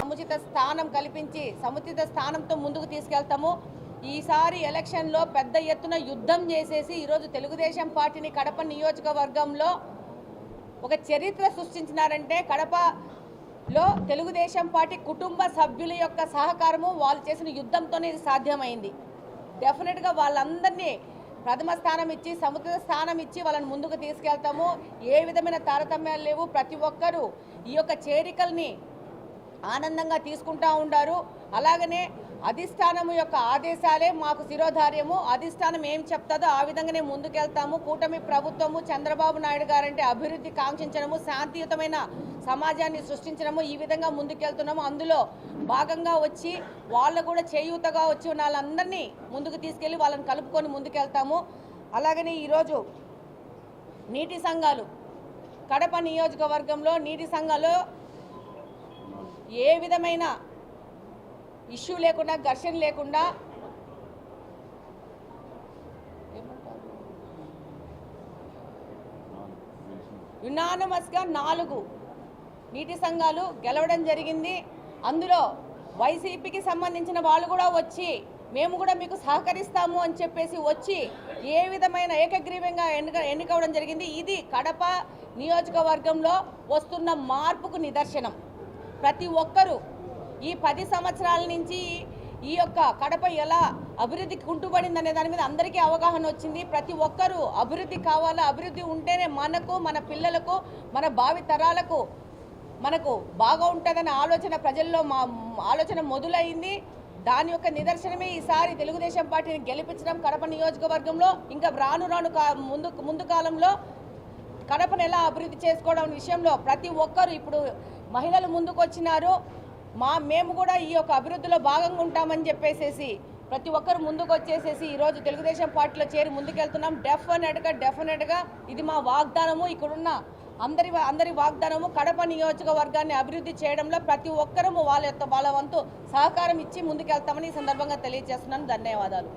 సముచిత స్థానం కల్పించి సముచిత స్థానంతో ముందుకు తీసుకెళ్తాము. ఈసారి ఎలక్షన్లో పెద్ద ఎత్తున యుద్ధం చేసేసి ఈరోజు తెలుగుదేశం పార్టీని కడప నియోజకవర్గంలో ఒక చరిత్ర సృష్టించినారంటే కడపలో తెలుగుదేశం పార్టీ కుటుంబ సభ్యుల యొక్క సహకారము వాళ్ళు చేసిన యుద్ధంతోనే ఇది సాధ్యమైంది. డెఫినెట్గా వాళ్ళందరినీ ప్రథమ స్థానం ఇచ్చి సముద్ర స్థానం ఇచ్చి వాళ్ళని ముందుకు తీసుకెళ్తాము. ఏ విధమైన తారతమ్యాలు లేవు. ప్రతి ఒక్కరూ ఈ యొక్క చేరికల్ని ఆనందంగా తీసుకుంటూ ఉండారు. అలాగనే అధిష్టానం యొక్క ఆదేశాలే మాకు శిరోధార్యము. అధిష్టానం ఏం చెప్తాదో ఆ విధంగానే ముందుకెళ్తాము. కూటమి ప్రభుత్వము చంద్రబాబు నాయుడు గారంటే అభివృద్ధి కాంక్షించడము శాంతియుతమైన సమాజాన్ని సృష్టించడము ఈ విధంగా ముందుకెళ్తున్నాము. అందులో భాగంగా వచ్చి వాళ్ళు కూడా చేయూతగా వచ్చి ఉన్న వాళ్ళందరినీ ముందుకు తీసుకెళ్ళి వాళ్ళని కలుపుకొని ముందుకెళ్తాము. అలాగనే ఈరోజు నీటి సంఘాలు కడప నియోజకవర్గంలో నీటి సంఘాలు ఏ విధమైన ఇష్యూ లేకుండా ఘర్షణ లేకుండా. యునానమస్గా నాలుగు నీటి సంఘాలు గెలవడం జరిగింది. అందులో వైసీపీకి సంబంధించిన వాళ్ళు కూడా వచ్చి మేము కూడా మీకు సహకరిస్తాము అని చెప్పేసి వచ్చి ఏ విధమైన ఏకగ్రీవంగా ఎన్నిక ఎన్నికవడం జరిగింది? ఇది కడప నియోజకవర్గంలో వస్తున్న మార్పుకు నిదర్శనం. ప్రతి ఒక్కరూ ఈ పది సంవత్సరాల నుంచి ఈ యొక్క కడప ఎలా అభివృద్ధి కుంటుపడింది అనే దాని మీద అందరికీ అవగాహన వచ్చింది. ప్రతి ఒక్కరూ అభివృద్ధి కావాలా? అభివృద్ధి ఉంటేనే మనకు మన పిల్లలకు మన భావి తరాలకు మనకు బాగా ఉంటుందనే ఆలోచన ప్రజల్లో మా ఆలోచన మొదలైంది. దాని యొక్క నిదర్శనమే ఈసారి తెలుగుదేశం పార్టీని గెలిపించడం. కడప నియోజకవర్గంలో ఇంకా రాను రాను కా- ముందు ముందు కాలంలో కడపను ఎలా అభివృద్ధి చేసుకోవడం విషయంలో ప్రతి ఒక్కరు ఇప్పుడు మహిళలు ముందుకు వచ్చినారు మా మేము కూడా ఈ యొక్క అభివృద్ధిలో భాగంగా ఉంటామని చెప్పేసేసి ప్రతి ఒక్కరు ముందుకు వచ్చేసేసి ఈరోజు తెలుగుదేశం పార్టీలో చేరి ముందుకెళ్తున్నాం. డెఫినెట్గా డెఫినెట్గా ఇది మా వాగ్దానము. ఇక్కడున్న అందరి అందరి వాగ్దానము కడప నియోజకవర్గాన్ని అభివృద్ధి చేయడంలో ప్రతి ఒక్కరము వాళ్ళ యొక్క వాళ్ళ వంతు సహకారం ఇచ్చి ముందుకెళ్తామని ఈ సందర్భంగా తెలియజేస్తున్నాను. ధన్యవాదాలు.